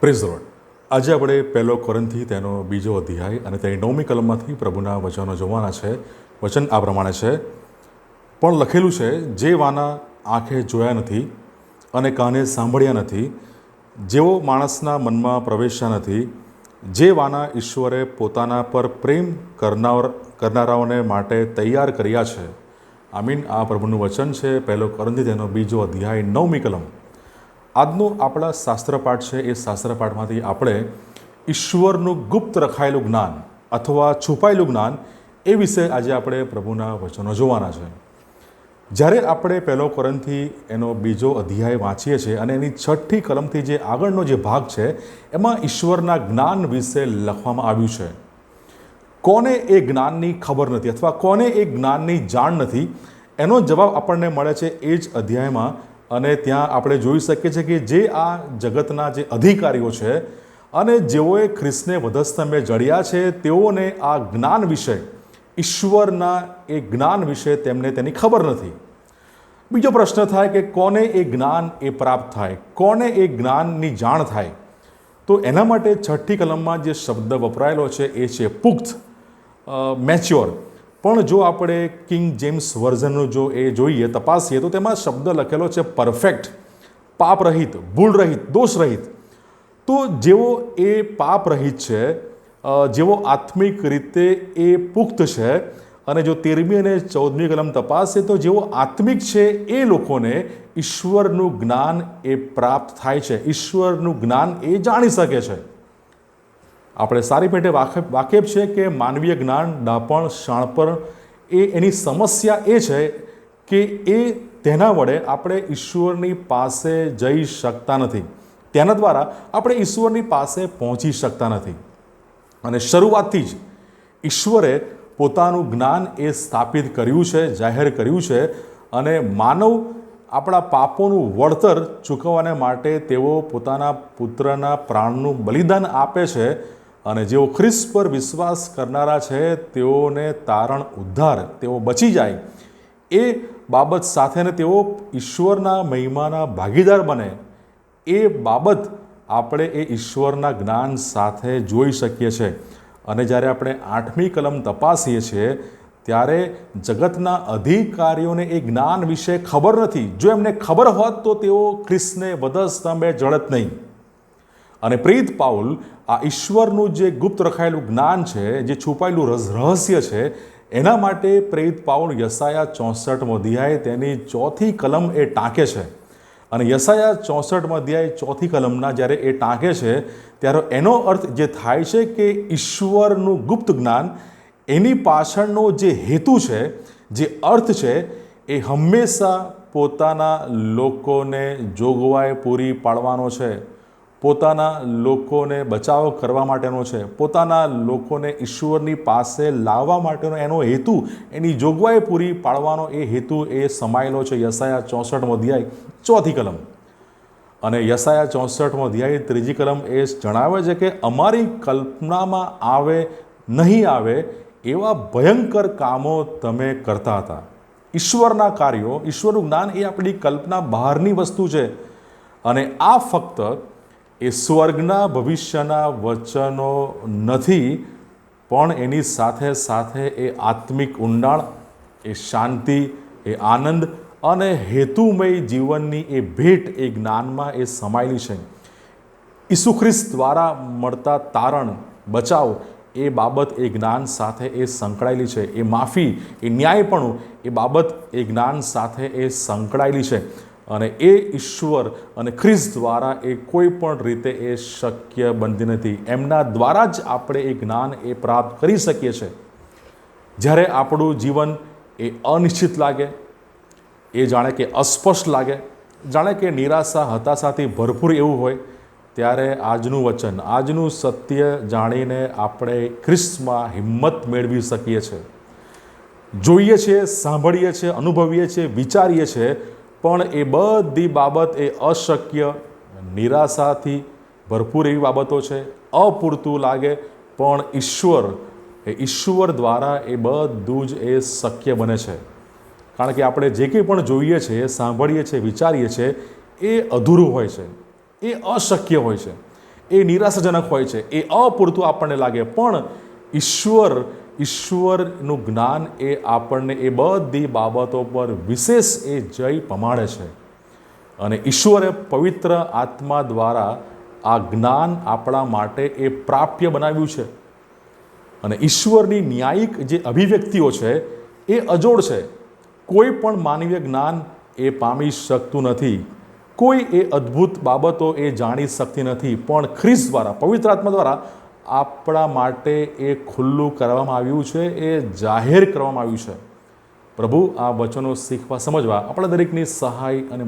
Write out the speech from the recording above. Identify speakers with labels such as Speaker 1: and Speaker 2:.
Speaker 1: Praise આજે આપણે પહેલો કોરંથી, તેનો બીજો અધ્યાય અને તેની નવમી કલમમાંથી પ્રભુના વચનો જોવાના છે. વચન આ પ્રમાણે છે. પણ લખેલું છે, જે વાના આંખે જોયા નથી અને કાને સાંભળ્યા નથી, જેઓ માણસના મનમાં પ્રવેશ્યા નથી, જે વાના ઈશ્વરે પોતાના પર પ્રેમ કરનાર કરનારાઓને માટે તૈયાર કર્યા છે. આમીન. આ પ્રભુનું વચન છે, પહેલો કરંથી, તેનો બીજો અધ્યાય, નવમી કલમ. આજનો આપણા શાસ્ત્રપાઠ છે, એ શાસ્ત્રપાઠમાંથી આપણે ઈશ્વરનું ગુપ્ત રખાયેલું જ્ઞાન અથવા છુપાયેલું જ્ઞાન એ વિશે આજે આપણે પ્રભુના વચનો જોવાના છે. જ્યારે આપણે પહેલો કરંથી એનો બીજો અધ્યાય વાંચીએ છીએ અને એની છઠ્ઠી કલમથી જે આગળનો જે ભાગ છે, એમાં ઈશ્વરના જ્ઞાન વિશે લખવામાં આવ્યું છે. કોને એ જ્ઞાનની ખબર નથી અથવા કોને એ જ્ઞાનની જાણ નથી? એનો જવાબ આપણને મળે છે એ જ અધ્યાયમાં અને ત્યાં આપણે જોઈ શકીએ છીએ કે જે આ જગતના જે અધિકારીઓ છે અને જેઓએ ખ્રિસ્તને વધસ્તંભે જડ્યા છે, તેઓને આ જ્ઞાન વિશે, ઈશ્વરના એ જ્ઞાન વિશે તેમને તેની ખબર નથી. બીજો પ્રશ્ન થાય કે કોને એ જ્ઞાન એ પ્રાપ્ત થાય? કોને એ જ્ઞાનની જાણ થાય? તો એના માટે છઠ્ઠી કલમમાં જે શબ્દ વપરાયેલો છે, એ છે પુખ્ત મેચ્યોર. પણ જો આપણે કિંગ જેમ્સ વર્ઝનનું જો એ જોઈએ, તપાસીએ, તો તેમાં શબ્દ લખેલો છે પરફેક્ટ પાપરહિત, ભૂલરહિત, દોષરહિત. તો જેવો એ પાપરહિત છે જેવો આત્મિક રીતે એ પુખ્ત છે, અને જો તેરમી અને ચૌદમી કલમ તપાસે તો જેઓ આત્મિક છે એ લોકોને ઈશ્વરનું જ્ઞાન એ પ્રાપ્ત થાય છે. ઈશ્વરનું જ્ઞાન એ જાણી શકે છે. આપણે સારી પેટે વાકેફ વાકેફ છે કે માનવીય જ્ઞાન, ડાપણ શાણપણ એ એની સમસ્યા એ છે કે એ તેના વડે આપણે ઈશ્વરની પાસે જઈ શકતા નથી. તેના દ્વારા આપણે ઈશ્વરની પાસે પહોંચી શકતા નથી. અને શરૂઆતથી જ ઈશ્વરે પોતાનું જ્ઞાન એ સ્થાપિત કર્યું છે, જાહેર કર્યું છે અને માનવ આપણા પાપોનું વળતર ચૂકવવાને માટે તેઓ પોતાના પુત્રના પ્રાણનું બલિદાન આપે છે અને જેઓ ખ્રિસ્ત પર વિશ્વાસ કરનારા છે, તેઓને તારણ ઉદ્ધાર, તેઓ બચી જાય. એ બાબત સાથેને તેઓ ઈશ્વરના મહિમાના ભાગીદાર બને. એ બાબત આપણે એ ઈશ્વરના જ્ઞાન સાથે જોઈ શકીએ છીએ અને જ્યારે આપણે આઠમી કલમ તપાસીએ છીએ, ત્યારે જગતના અધિકારીઓને એ જ્ઞાન વિશે ખબર નથી. જો એમને ખબર હોત તો તેઓ ખ્રિસ્તને વધસ્તંભે જળત નહીં. અને પ્રીત પાઉલ, આ ઈશ્વરનું જે ગુપ્ત રખાયેલું જ્ઞાન છે, જે છુપાયેલું રહસ્ય છે, એના માટે પ્રેરિત પાઉલ યસાયા ચોસઠ અધ્યાય તેની ચોથી કલમ એ ટાંકે છે. અને યસાયા ચોસઠ અધ્યાય ચોથી કલમના જ્યારે એ ટાંકે છે, ત્યારે એનો અર્થ જે થાય છે કે ઈશ્વરનું ગુપ્ત જ્ઞાન, એની પાછળનો જે હેતુ છે, જે અર્થ છે, એ હંમેશા પોતાના લોકોને જોગવાઈ પૂરી પાડવાનો છે. પોતાના લોકોને બચાવ કરવા માટેનો છે, પોતાના લોકોને ઈશ્વરની પાસે લાવવા માટેનો એનો હેતુ, એની જોગવાઈ પૂરી પાડવાનો એ હેતુ એ સમાયેલો છે યસાયા ચોસઠ અધ્યાય, ચોથી કલમ. અને યસાયા ચોસઠ અધ્યાય ત્રીજી કલમ એ જણાવે છે કે અમારી કલ્પનામાં આવે, નહીં આવે એવા ભયંકર કામો તમે કરતા હતા. ઈશ્વરના કાર્યો, ઈશ્વરનું જ્ઞાન એ આપણી કલ્પના બહારની વસ્તુ છે. અને આ ફક્ત એ સ્વર્ગના ભવિષ્યના વચનો નથી, પણ એની સાથે સાથે એ આત્મિક ઊંડાણ, એ શાંતિ, એ આનંદ અને હેતુમય જીવનની એ ભેટ એ જ્ઞાનમાં એ સમાયેલી છે. ઈસુ ખ્રિસ્ત દ્વારા મળતા તારણ, બચાવ એ બાબત એ જ્ઞાન સાથે એ સંકળાયેલી છે. એ માફી, એ ન્યાયપણું એ બાબત એ જ્ઞાન સાથે એ સંકળાયેલી છે. અને એ ઈશ્વર અને ખ્રિસ્ત દ્વારા એ કોઈ પણ રીતે એ શક્ય બનતી નથી. એમના દ્વારા જ આપણે એ જ્ઞાન એ પ્રાપ્ત કરી શકીએ છીએ. જ્યારે આપણું જીવન એ અનિશ્ચિત લાગે, એ જાણે કે અસ્પષ્ટ લાગે, જાણે કે નિરાશા, હતાશાથી ભરપૂર એવું હોય, ત્યારે આજનું વચન, આજનું સત્ય જાણીને આપણે ખ્રિસ્તમાં હિંમત મેળવી શકીએ છીએ. જોઈએ છીએ, સાંભળીએ છીએ, અનુભવીએ છીએ, વિચારીએ છીએ પણ એ બધી બાબત એ અશક્ય, નિરાશાથી ભરપૂર એવી બાબતો છે. અપૂરતું લાગે, પણ ઈશ્વર, એ ઈશ્વર દ્વારા એ બધું જ એ શક્ય બને છે. કારણ કે આપણે જે કંઈ પણ જોઈએ છીએ સાંભળીએ છીએ વિચારીએ છીએ એ અધૂરું હોય છે. એ અશક્ય હોય છે. એ નિરાશાજનક હોય છે. એ અપૂરતું આપણને લાગે. પણ ઈશ્વર ઈશ્વરનું જ્ઞાન એ આપણને એ બધી બાબતો પર વિશેષ એ જય પમાડે છે. અને ઈશ્વરે પવિત્ર આત્મા દ્વારા આ જ્ઞાન આપણા માટે એ પ્રાપ્ય બનાવ્યું છે. અને ઈશ્વરની ન્યાયિક જે અભિવ્યક્તિઓ છે એ અજોડ છે. કોઈ પણ માનવીય જ્ઞાન એ પામી શકતું નથી. કોઈ એ અદ્ભુત બાબતો એ જાણી શકતી નથી. પણ ખ્રિસ્ત દ્વારા, પવિત્ર આત્મા દ્વારા આપણા માટે એ ખુલ્લું કરવામાં આવ્યું છે, એ જાહેર કરવામાં આવ્યું છે. પ્રભુ, આ વચનો શીખવા, સમજવા આપણા દરેકની સહાય અને